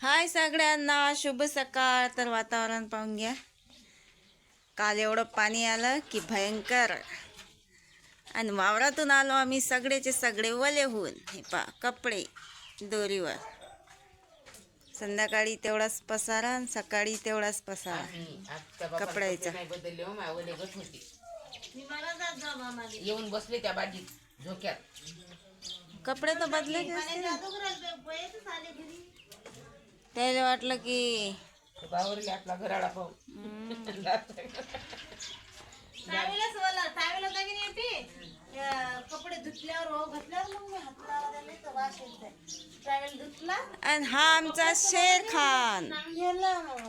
हाय सगळ्यांना शुभ सकाळ. तर वातावरण पाहून घ्या. काल एवढं पाणी आलं की भयंकर. आणि वावरातून आलो आम्ही सगळेचे सगळे वले होऊन. हे पा कपडे दोरीवर. संध्याकाळी तेवढाच पसारा आणि सकाळी तेवढाच पसारा. कपड्याचा. नाही बदलले हो येऊन बसले त्या बाजीत झोक्यात. कपडे तर बदले त्याला वाटलं की बावरले आपला घराळा पाहू त्यावेळेस मला त्यावेळेला होता की नाही ते? त्या कपडे धुतल्यावर हो घातल्यावर मग मी हात लावला त्याला तर वास येत त्यावेळेला धुतला. आणि हा आमचा शेर खान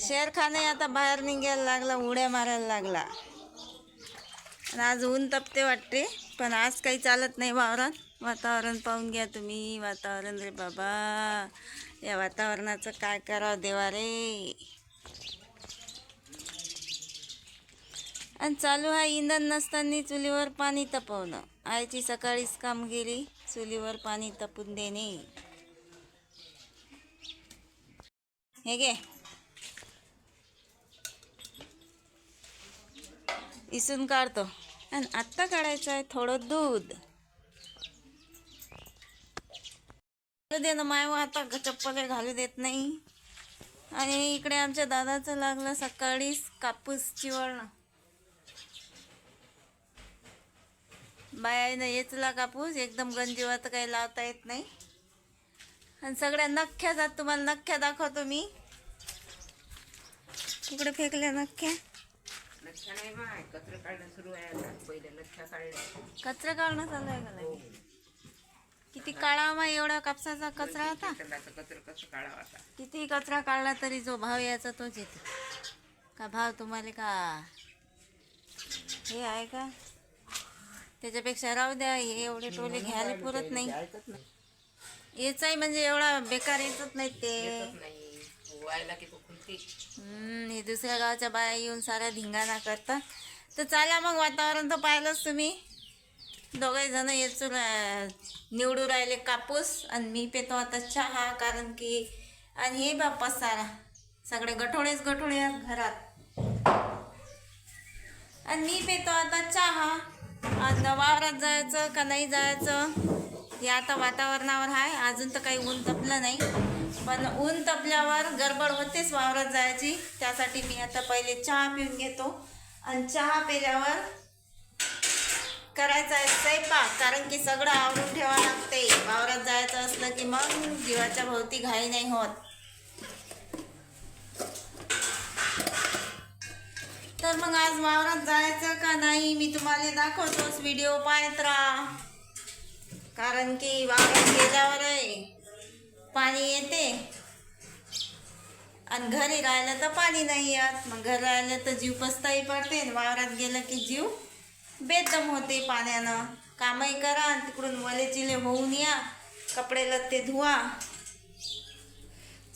शेर खानही आता बाहेर निघायला लागला उड्या मारायला लागला. आणि आज ऊन तपते वाटते पण आज काही चालत नाही वावरात. वातावरण पाहून घ्या तुम्ही वातावरण रे बाबा. या वातावरणाचं काय करावं देवा रे आणि चालू आहे इंधन नसताना चुलीवर पाणी तपवणं. आईची सकाळीच काम गेली चुलीवर पाणी तपून देणे. हे घे. इसून काढतो. आणि आत्ता काढायचं आहे थोडं दूध. दे ना माय आता चप्पल घालू देत नाही. आणि इकडे आमच्या दादाचं लागलं सकाळीच कापूस चिवळणं. बायानं येचला कापूस एकदम गंजीवा तर काही लावता येत नाही. आणि सगळ्या नख्या जात तुम्हाला नख्या दाखवतो मी. इकडे फेकल्या नख्या. कचरा काढणं सुरू आहे कचरा काढणं चालू आहे का लगे? किती काढा मग एवढा कापसाचा कचरा होता? काढावा किती कचरा काढला तरी जो भाव यायचा तोच येते. का भाव तुम्हाला का? हे आहे का? त्याच्यापेक्षा राहू द्या हे एवढे टोले घ्यायला पुरत नाही. याचाही म्हणजे एवढा बेकार येतच नाही. ते हे दुसऱ्या गावच्या बाया येऊन साऱ्या धिंगाणा करतात. तर चला मग वातावरण तर पाहिलंच तुम्ही. दोघे जण येचू निवडू राहिले कापूस. आणि मी पेतो आता चहा कारण की आणि हे बाप्पा सारा सगळे गठोळेच गठोळे आहेत घरात. आणि मी पेतो आता चहा. आता वावरात जायचं का नाही जायचं हे आता वातावरणावर आहे. अजून तर काही ऊन तपलं नाही. पण ऊन तपल्यावर गडबड होतेच वावरात जायची. त्यासाठी मी आता पहिले चहा पिऊन घेतो. आणि चहा पिल्यावर करायचा आहे स्वयंपाक कारण की सगळं आवरून ठेवावं लागते. वावरात जायचं असलं की मग जीवाच्या भोवती घाई नाही होत. तर मग आज वावरात जायचं का नाही मी तुम्हाला दाखवतोच व्हिडिओ पाहत राहा कारण की वावरात गेल्यावर पाणी येते. आणि घरी राहिलं तर पाणी नाही येत. मग घरी राहिलं तर जीव पस्ताही पडते. आणि वावरात गेलं की जीव बेदम होते पाण्यानं. कामही करा आणि तिकडून वले चिले होऊन या. कपडे लत्ते धुवा.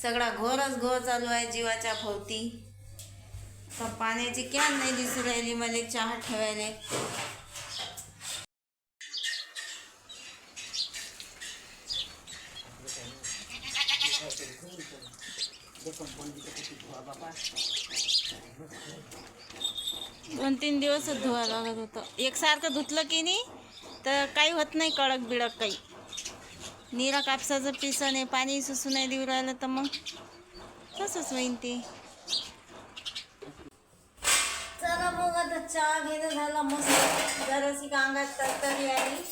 सगळा घोरच घोर चालू आहे जीवाच्या भोवती. तर पाण्याची कॅन नाही दिसू राहिली मला चहा ठेवायला दोन तीन दिवसच धुवा लागत होतं. एकसारखं धुतलं की नाही तर काही होत नाही कडक बिडक काही. निरा कापसाचं पिसं नाही पाणी सुसू नाही देऊ राहिलं तर मग? तसंच होईन ते. चला मग आता चहा घेणं झाला मस्त. जराशी कांगात तरतरी आली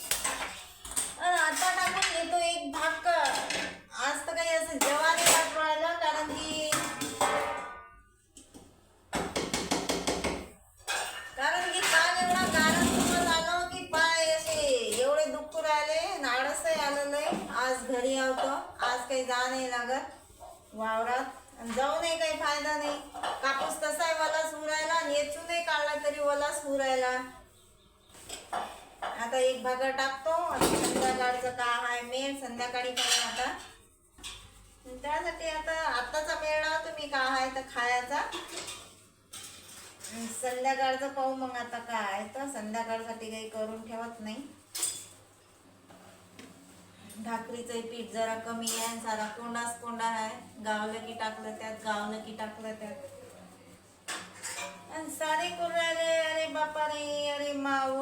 आता टाकून येतो एक भाकर. आज तर काही असं जेवण वावरात. आणि जाऊनही काही फायदा नाही. कापूस तसाही वलास उरायला आणि येचूनही काढला तरी वलास उरायला. आता एक भाकर टाकतो. आणि संध्याकाळचं काम आहे मेळ. संध्याकाळी करून आता त्यासाठी आता आताचा मेळ तुम्ही का आहे तर खायचा. संध्याकाळचं पाहू मग आता काय तर संध्याकाळसाठी काही करून ठेवत नाही. ढाकरीचं पीठ जरा कमी आहे आणि सारा कोंडाच कोंडा आहे. गावलं की टाकलं त्यात गावलं की टाकलं त्यात. आणि सारे करून राहिले अरे बापा रे अरे माव.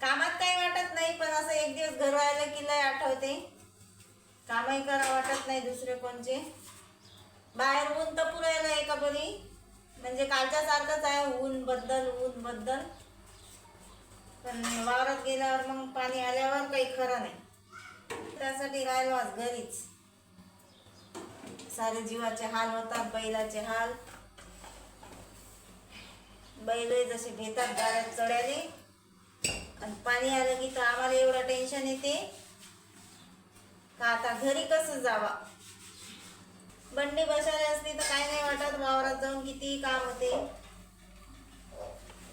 कामात काही वाटत नाही पण असं एक दिवस घर राहिलं की लय आठवते. कामही करा वाटत नाही दुसरे कोणचे. बाहेर ऊन तर पुरायला एका बरी? म्हणजे कालच्या सारखंच आहे ऊन बद्दल ऊन बद्दल. पण वावरात गेल्यावर मग पाणी आल्यावर काही खरं नाही. त्यासाठी राहिलो आज घरीच. सारे जीवाचे हाल होतात बैलाचे हाल. बैल जसे भेतात गाड्यात चढायले आणि पाणी आलं की तर आम्हाला एवढं टेन्शन येते. का आता घरी कसं जावा? बंडी बसायला असली तर काय नाही वाटत वावरात जाऊन किती काम होते.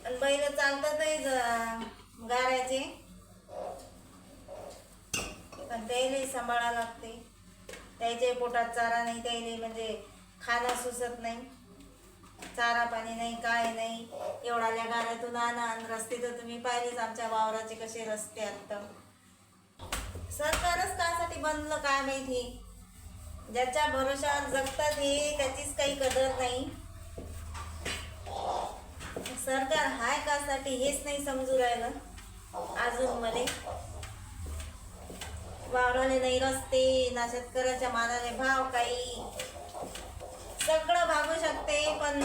आणि बैल चालतातही जा गाऱ्याचे पण त्याला सांभाळा लागते. त्याच्या पोटात चारा नाही त्याला म्हणजे खाणं सुचत नाही. चारा पाणी नाही काय नाही. एवढाल्या गाऱ्यातून आणा आणि रस्ते तर तुम्ही पाहिलेच आमच्या वावराचे कसे रस्ते आता सरकारच कासाठी बनलं काय माहिती? ज्याच्या भरोशावर जगतात हे त्याचीच काही कदर नाही. सरकार हाय कासाठी हेच नाही समजू राहिलं. अजून मध्ये वावराले नाही रस्ते ना शेतकऱ्याच्या मानाने भाव काही. सगळं भागू शकते पण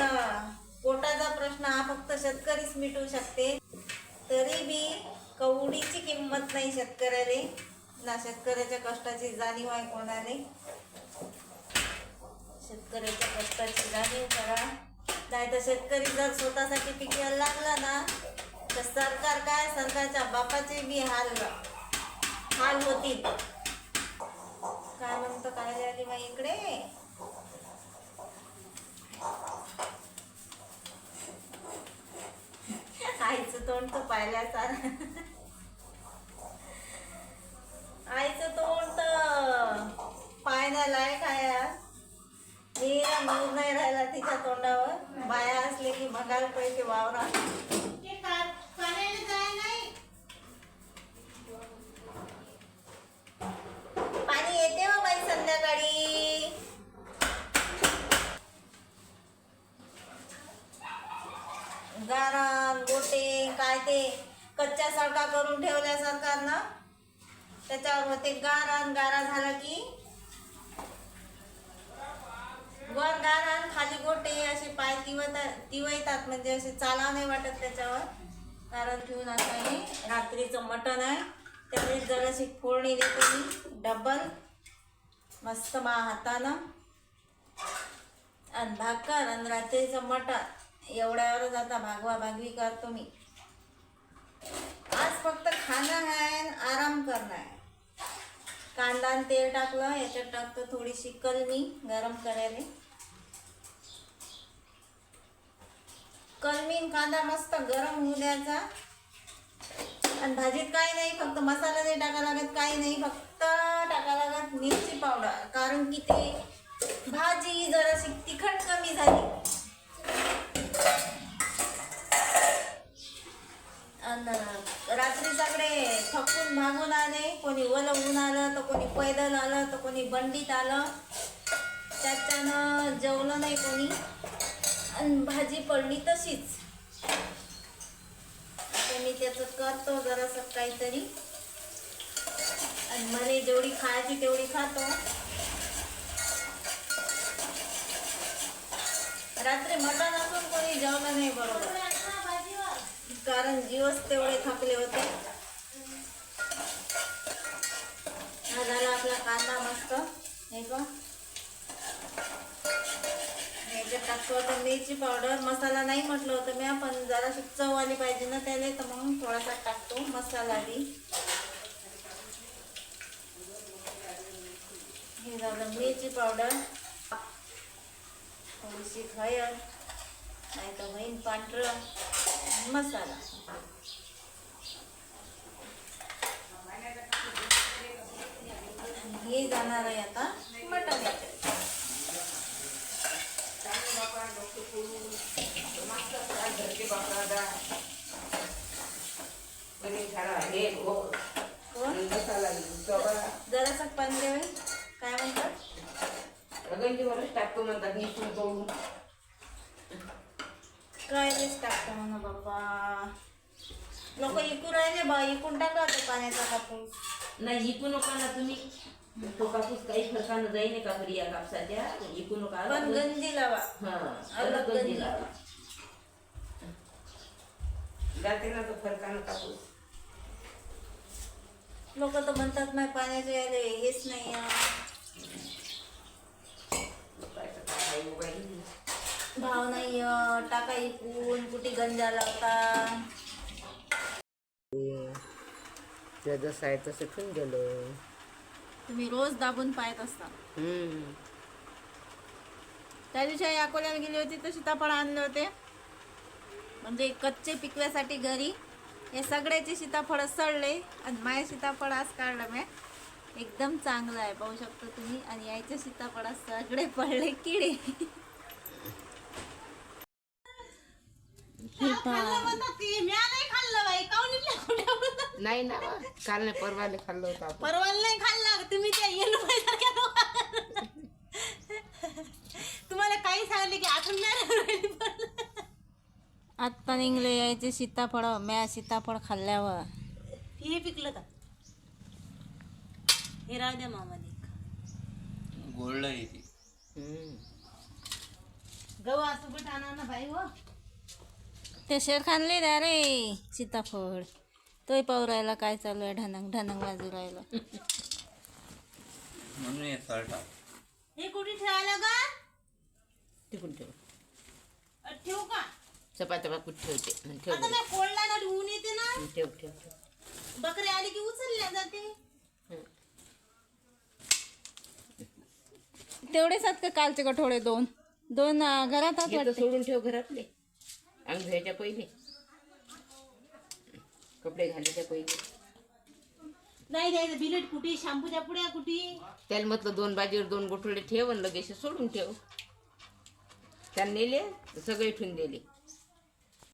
पोटाचा प्रश्न हा फक्त शेतकरीच मिटवू शकते. तरी बी कवडीची किंमत नाही शेतकऱ्याले. ना शेतकऱ्याच्या कष्टाची जाणीव आहे कोणाने शेतकऱ्याच्या कष्टाची जाणीव करा. नाही तर शेतकरी जर स्वतःसाठी पिकायला लागला ना तर सरकार काय सरकारच्या बापाचे बी हाल हाल होतील. काय म्हणतो काय आली बाई इकडे? आईचं तोंड तर पाहिल्या सार आईचं तोंड तर पाहण्या लायक आहे आज. मूर नाही राहिला तिच्या तोंडावर. बाया असले की बघायला पैसे वावरा ते का- काढायला जाय नाही पाणी येते हो बाई संध्याकाळी गारण गोटे काय ते कच्च्या सडका करून ठेवल्या सरकारनं त्याच्यावर होते गारण गारा झाला की वर गारण खाली गोटे असे पाय तिवत तिवयतात म्हणजे असे चालाव नाही वाटत त्याच्यावर. कारण ठेवून आता हे रात्रीचं मटण आहे. त्यावेळी जराशी फोडणी देते मी डबल. मस्त मा हातानं. आणि भाकर आणि रात्रीचं मटण. एवढ्यावरच आता भागवा भागवी करतो मी. आज फक्त खाणं आहे आराम करणं आहे. कांदा आणि तेल टाकलं याच्यात टाकतो थोडीशी कलमी गरम करायला. कलमी कांदा मस्त गरम होऊ द्यायचा. आणि भाजीत काही नाही फक्त मसाला नाही टाका लागत काही नाही फक्त टाका लागत मिरची पावडर. कारण की ते भाजी जराशी तिखट कमी झाली. रात्रीच्याकडे थकून भागून आले. कोणी वलवून आलं तर कोणी पैदल आलं तर कोणी बंडीत आलं. त्याच्यानं जेवलं नाही कोणी. आणि भाजी पडली तशीच. आता मी त्याचं करतो जरासं काहीतरी. आणि मला जेवढी खायची तेवढी खातो. रात्री मटण असून कोणी जेवलं नाही बरोबर. कारण दिवस तेवढे थकले होते. हा झाला आपला कांदा मस्त. हे का टाकतो आता मिरची पावडर मसाला नाही म्हटलं होतं मी पण जरा चव आली पाहिजे ना त्याला तर मग थोडासा टाकतो मसाला आधी हे झालं मिरची पावडर थोडीशी हळद नाही तर होईन पांढरं. मसाला. हे जाणार आहे आता मटण जरासा चांगले बापा काय म्हणतात? गंजीवरच टाकतो म्हणतात निसून तोडून. काय तेच टाकतं म्हणा बाबा. लोक इकून राहिले बा इकून टाकला होता पाण्याचा कापूस. नाही इकू नका ना तुम्ही. तो कापूस काही फरकानं जाईन का बरी या कापसाच्या? इकू नका. पण गंजी लावा. हा अलग. गंजी लावा. जाते ना तो फरकानं कापूस. लोक तर म्हणतात नाही पाण्याचे यायला हेच नाही आहे. लोकांचं काय आहे हो बाई? भाव नाही टाका इकून कुठे गंजा लावता. ते जसं आहे तसं ठेवून गेलं. तुम्ही रोज दाबून पाहत असता. त्या दिवशी अकोल्याला गेली होती तर सीताफळ आणले होते. म्हणजे कच्चे पिकव्यासाठी घरी. हे सगळ्याचे सीताफळ सडले आणि माझे सीताफळ आज काढलं मी. एकदम चांगलं आहे पाहू शकतो तुम्ही. आणि यायचे सीताफळात सगळे पडले किडे. हे पहा. म्हणतात की म्या नाही खाल्लं बाई? नाही ना काल नाही परवाले खाल्लं होतं आपण. परवाला नाही खाल्ला. तुम्ही त्या येलो सारख्या तुम्हाला काही सांगले की आठवण नाही राहिली पण. आत्ता निघले यायचे सीताफळ. म्या सीताफळ खाल्ल्यावर. हे पिकलं का? हे राहू द्या मामा गोल्ड आहे ती. हम्म. गहू असं पण आणा ना बाई हो? ते शेर खानले द्या रे. सीताफळ. तोय पाहू राहिला काय चालू आहे? ढनंग ढनंग वाजू राहिला. म्हणून हे हे कुठे ठेवायला का ठेव. अ, ठेवू का? चपात्या बाकूत ठेवते? हं, ठेव आता बरं. मी फोडला ना ऊन येते ना. ठेव ठेव ठेव. बकरी आली की उचलल्या जाते. तेवढेच आहेत का कालचे कठोळे दोन? दोन अं, घरात आहेत वाटते. सोडून ठेव घरातले. अंग धुवायच्या पहिले. कपडे घालायच्या पहिले. नाही द्यायचं बिलेट कुठे शॅम्पूच्या पुड्या कुठे? त्याला म्हटलं दोन बाजीवर दोन गोठुळे ठेव आणि लगेच सोडून ठेव. त्याला नेले सगळे ठेवून दिले.